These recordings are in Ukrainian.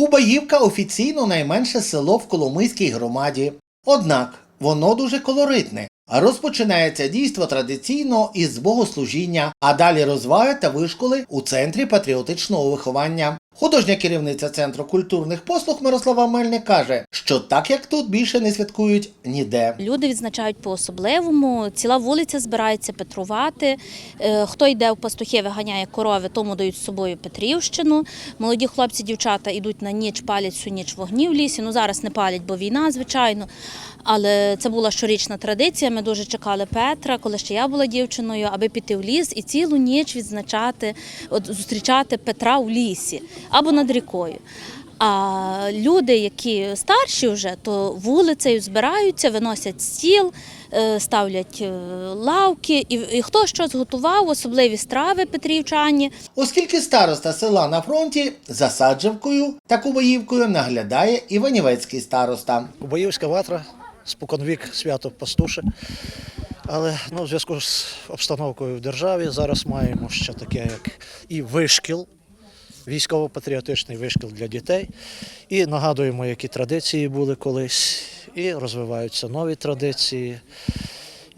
Кубаївка офіційно найменше село в Коломийській громаді. Однак воно дуже колоритне. А Розпочинається дійство традиційно із богослужіння, а далі розваги та вишколи у центрі патріотичного виховання. Художня керівниця Центру культурних послуг Мирослава Мельник каже, що так як тут більше не святкують ніде. Люди відзначають по-особливому. Ціла вулиця збирається петрувати. Е, Хто йде в пастухи, виганяє корови, тому дають з собою Петрівщину. Молоді хлопці, дівчата йдуть на ніч, палять всю ніч вогні в лісі. Ну зараз не палять, бо війна, звичайно. Але це була щорічна традиція. Ми дуже чекали Петра, коли ще я була дівчиною, аби піти в ліс і цілу ніч відзначати, от зустрічати Петра в лісі або над рікою. А люди, які старші вже, то вулицею збираються, виносять стіл, е, ставлять е, лавки, і, і хто що зготував, особливі страви петрівчані. Оскільки староста села на фронті за Саджавкою та Кубаївкою наглядає Іванівецький староста. Боївська ватра, споконвік свято пастуше. Але ну, в зв'язку з обстановкою в державі зараз маємо ще таке, як і вишкіл, військово-патріотичний вишкіл для дітей. І нагадуємо, які традиції були колись, і розвиваються нові традиції.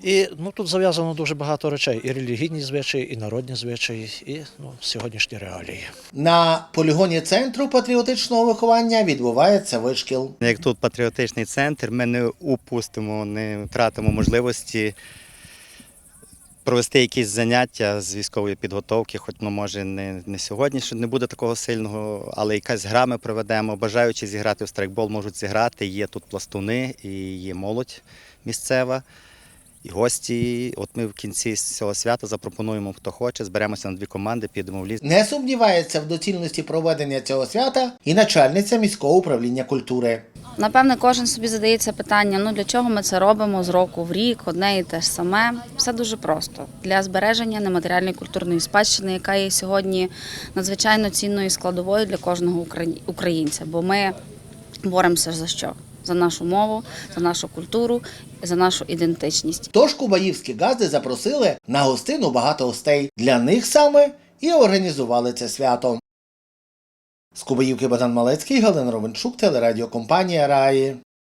І ну, тут зав'язано дуже багато речей: і релігійні звичаї, і народні звичаї, і ну, сьогоднішні реалії. На полігоні центру патріотичного виховання відбувається вишкіл. Як тут патріотичний центр, ми не упустимо, не втратимо можливості провести якісь заняття з військової підготовки, хоч ну, може не, не сьогодні, що не буде такого сильного, але якась гра ми проведемо. Бажаючи зіграти в страйкбол, можуть зіграти. Є тут пластуни і є молодь місцева. І гості, от ми в кінці цього свята запропонуємо, хто хоче, зберемося на дві команди, підемо в ліс. Не сумнівається в доцільності проведення цього свята і начальниця міського управління культури. Напевне, кожен собі задається питання: ну для чого ми це робимо з року в рік, одне і те ж саме. Все дуже просто для збереження нематеріальної культурної спадщини, яка є сьогодні надзвичайно цінною складовою для кожного українця. Бо ми боремося за що? За нашу мову, за нашу культуру, за нашу ідентичність. Тож кубаївські газди запросили на гостину багато гостей. Для них саме і організували це свято. З Кубаївки Богдан Малецький, Галина Ровенчук, телерадіокомпанія Раї.